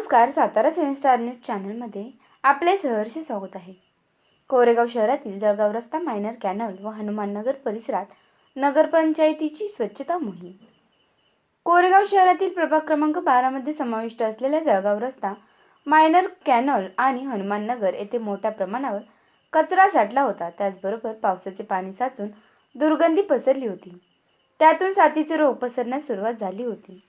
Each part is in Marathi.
नमस्कार सातारा सेवन स्टार न्यूज चॅनलमध्ये आपले सहर्ष स्वागत आहे. कोरेगाव शहरातील जळगाव रस्ता मायनर कॅनल व हनुमाननगर परिसरात नगरपंचायतीची स्वच्छता मोहीम. कोरेगाव शहरातील प्रभाग क्रमांक बारामध्ये समाविष्ट असलेल्या जळगाव रस्ता मायनर कॅनल आणि हनुमाननगर येथे मोठ्या प्रमाणावर कचरा साठला होता. त्याचबरोबर पावसाचे पाणी साचून दुर्गंधी पसरली होती. त्यातून साथीचे रोग पसरण्यास सुरुवात झाली होती.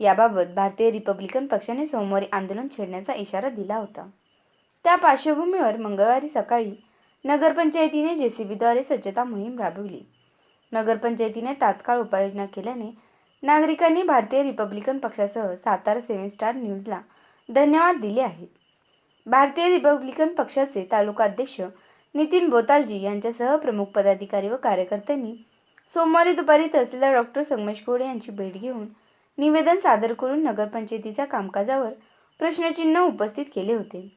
याबाबत भारतीय रिपब्लिकन पक्षाने सोमवारी आंदोलन छेडण्याचा इशारा दिला होता. त्या पार्श्वभूमीवर मंगळवारी सकाळी नगरपंचायतीने जेसीबीद्वारे स्वच्छता मोहीम राबवली. नगरपंचायतीने तात्काळ उपाययोजना केल्याने नागरिकांनी भारतीय रिपब्लिकन पक्षासह सातारा सेव्हन स्टार न्यूजला धन्यवाद दिले आहेत. भारतीय रिपब्लिकन पक्षाचे तालुका अध्यक्ष नितीन बोतालजी यांच्यासह प्रमुख पदाधिकारी व कार्यकर्त्यांनी सोमवारी दुपारी तहसीलदार डॉक्टर संगमेश कोडे यांची भेट घेऊन निवेदन सादर करून नगरपंचायतीच्या कामकाजावर प्रश्नचिन्ह उपस्थित केले होते.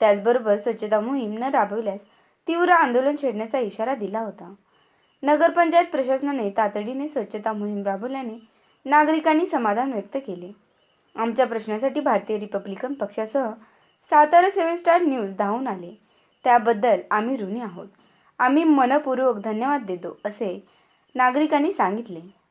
त्याचबरोबर स्वच्छता मोहीम न राबवल्यास तीव्र आंदोलन छेडण्याचा इशारा दिला होता. नगरपंचायत प्रशासनाने तातडीने स्वच्छता मोहीम राबवल्याने नागरिकांनी समाधान व्यक्त केले. आमच्या प्रश्नासाठी भारतीय रिपब्लिकन पक्षासह सातारा सेव्हन स्टार न्यूज धावून आले. त्याबद्दल आम्ही ऋणी आहोत. आम्ही मनपूर्वक धन्यवाद देतो असे नागरिकांनी सांगितले.